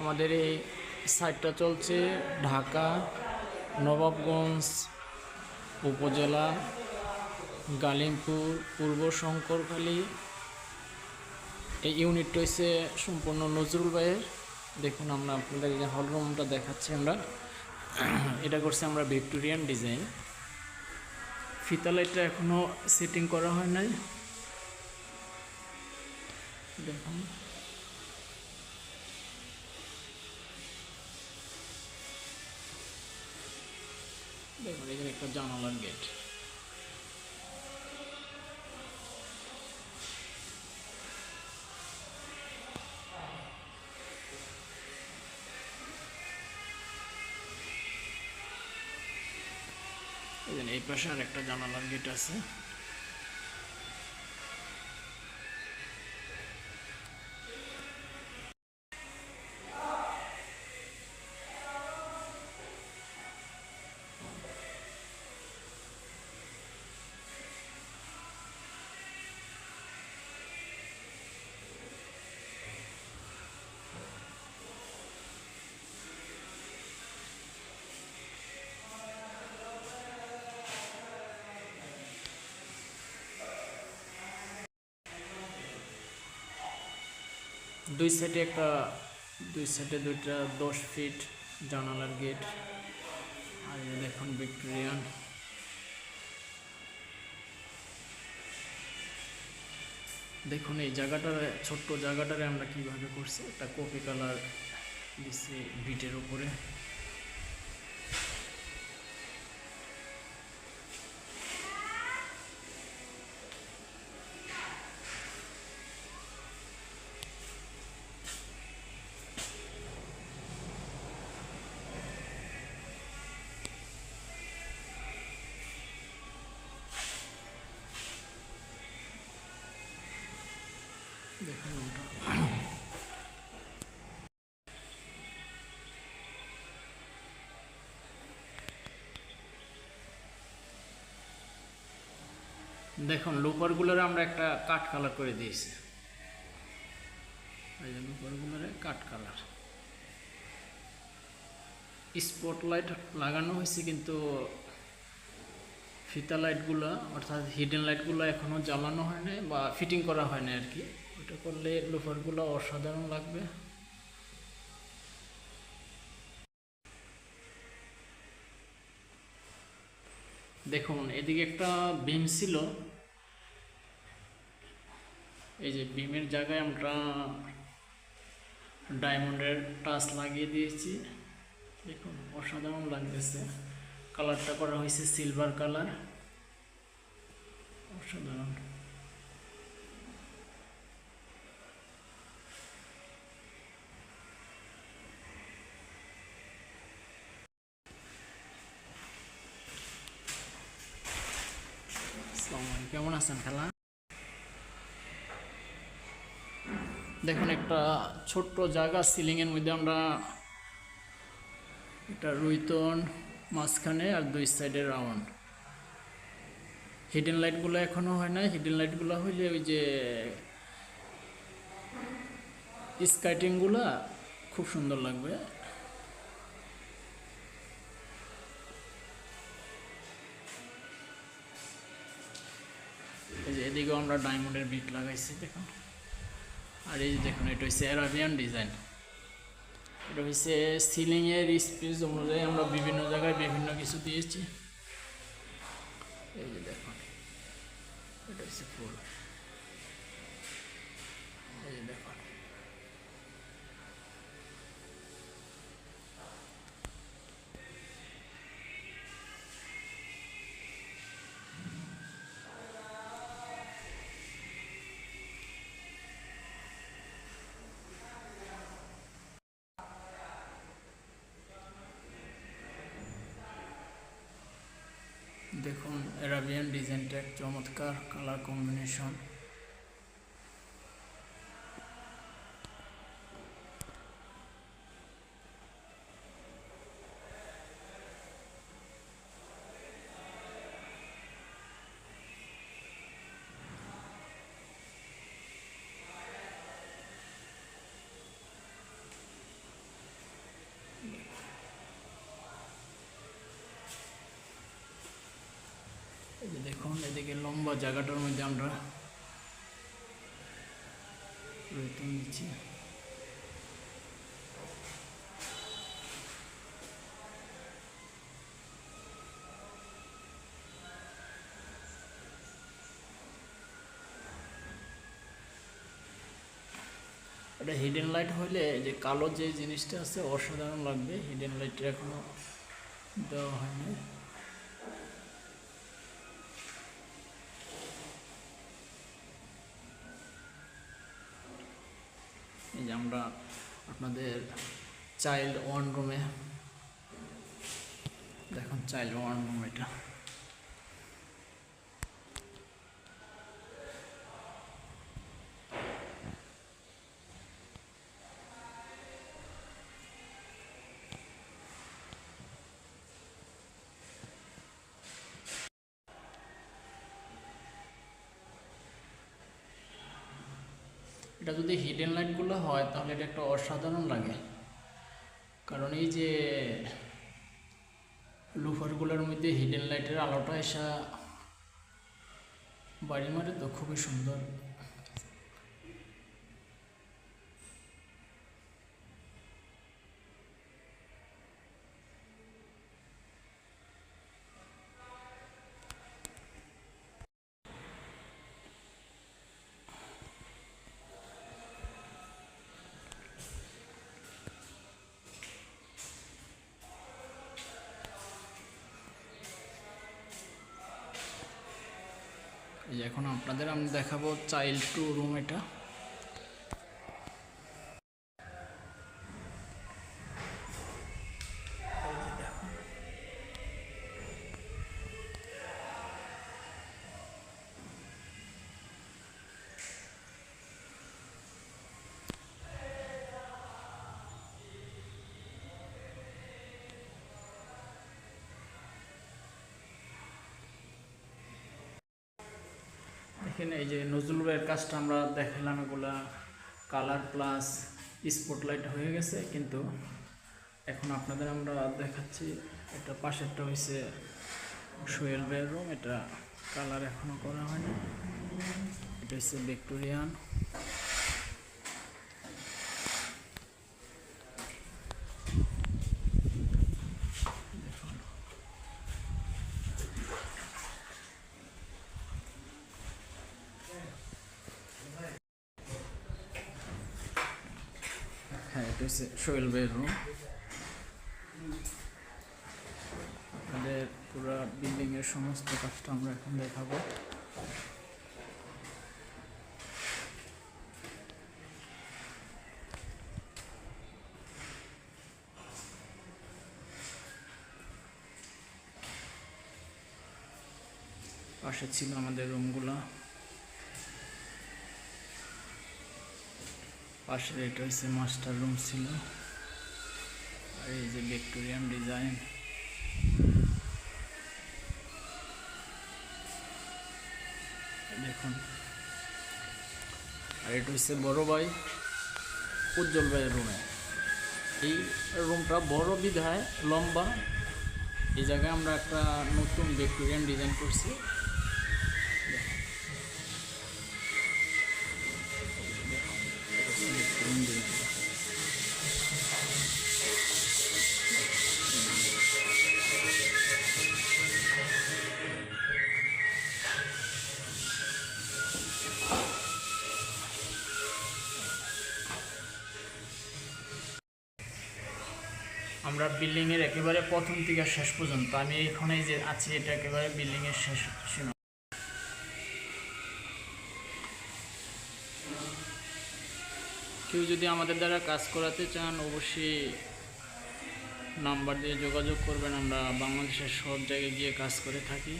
আমাদের এই সাইটটা চলছে ঢাকা, নবাবগঞ্জ উপজেলা, গালিমপুর, পূর্ব শঙ্করখালী। এই ইউনিটটা হচ্ছে সম্পূর্ণ নজরুল ভাইয়ের। দেখুন আমরা আপনাদের যে হলরুমটা দেখাচ্ছি আমরা। এটা করছি আমরা ভিক্টোরিয়ান ডিজাইন। ফিতা লাইটটা এখনও সেটিং করা হয় নাই। দেখুন। দেখুন এখানে একটা জানালার গেট এই পাশে আর একটা জানালার গেট আছে। দুই সাইডে একটা, দুই সাইডে দুইটা দশ ফিট জানালার গেট আর দেখুন ভিক্টোরিয়ান দেখুন, এই জায়গাটার, ছোট্ট জায়গাটারে আমরা কীভাবে করছি একটা কপি কালার দিচ্ছি বিটের উপরে। দেখুন, লুপারগুলোর আমরা একটা কাট কালার করে দিয়েছি। এই যে লুপারগুলোরে কাট কালার। স্পটলাইট লাগানো হয়েছে, কিন্তু ফিতা লাইটগুলো, অর্থাৎ হিডেন লাইটগুলো এখনও জ্বালানো হয় নাই বা ফিটিং করা হয় না আর কি। ওটা করলে লোফারগুলো অসাধারণ লাগবে। দেখুন, এদিকে একটা বিম ছিল। এই যে বিমের জায়গায় আমরা ডায়মন্ডের টাচ লাগিয়ে দিয়েছি। দেখুন, অসাধারণ লাগতেছে। কালারটা করা হয়েছে সিলভার কালার। অসাধারণ। কেমন আছেন খেলা? দেখুন, একটা ছোট্ট জায়গা সিলিং এর মধ্যে আমরা একটা রুইতন মাঝখানে আর দুই সাইডে রাউন্ড হিডেন লাইটগুলো এখনও হয় না হিডেন লাইটগুলো হইলে ওই যে স্কাইটিংগুলো খুব সুন্দর লাগবে। এই যে এদিকেও আমরা ডায়মন্ডের বিট লাগাইছি, দেখুন। আর এই যে দেখুন, এটা হচ্ছে অ্যারাবিয়ান ডিজাইন এটা হচ্ছে সিলিংয়ের স্পেস অনুযায়ী আমরা বিভিন্ন জায়গায় বিভিন্ন কিছু দিয়েছি। এই যে দেখুন, এটা হচ্ছে ফুল। এই যে দেখুন। দেখুন অ্যারাবিয়ান ডিজাইনটা চমৎকার কালার কম্বিনেশন এদিকে লম্বা জায়গাটার মধ্যে আমরা রৈতন দিচ্ছি এটা হিডেন লাইট হলে যে কালো যে জিনিসটা আছে, অসাধারণ লাগবে। হিডেন লাইটটা এখনও দেওয়া হয়নি। যে আমরা আপনাদের চাইল্ড ওয়ান রুমে দেখুন চাইল্ড ওয়ান রুম এটা। এটা যদি হিডেন লাইটগুলো হয়, তাহলে এটা একটা অসাধারণ লাগে। কারণ এই যে লুফারগুলোর মধ্যে হিডেন লাইটের আলোটা এসা বাড়ি মারে তো খুবই সুন্দর। এখন আপনাদের আমি দেখাবো চাইল্ড টু রুম এটা। এখানে এই যে নজরুল ভাইয়ের কাজটা আমরা দেখালাম, এগুলা কালার প্লাস স্পটলাইট হয়ে গেছে, কিন্তু এখন আপনাদের আমরা দেখাচ্ছি, এটা পাশেরটা হয়েছে সোহেল ভাইয়ের রুম এটা কালার এখনও করা হয়নি, এটা হচ্ছে ভিক্টোরিয়ান। হ্যাঁ এটা হচ্ছে সোহেল ভাইয়ের রুম আমাদের পুরো বিল্ডিং এর সমস্ত কাজটা আমরা এখন দেখাবো। পাশে ছিল আমাদের রুমগুলা পাশের এটা হচ্ছে মাস্টার রুম ছিল। আর এই যে ভিক্টোরিয়ান ডিজাইন দেখুন। আর এটা হচ্ছে বড় ভাই উজ্জ্বল ভাইয়ের রুমে এই রুমটা বড় বিধায় লম্বা। এই জায়গায় আমরা একটা নতুন ভিক্টোরিয়ান ডিজাইন করছি। আমরা বিল্ডিংয়ের একেবারে প্রথম থেকে শেষ পর্যন্ত, আমি এখানে যে আছি, এটা একেবারে বিল্ডিংয়ের শেষ সীমা কেউ যদি আমাদের দ্বারা কাজ করাতে চান, অবশ্যই নাম্বার দিয়ে যোগাযোগ করবেন। আমরা বাংলাদেশের সব জায়গায় গিয়ে কাজ করে থাকি।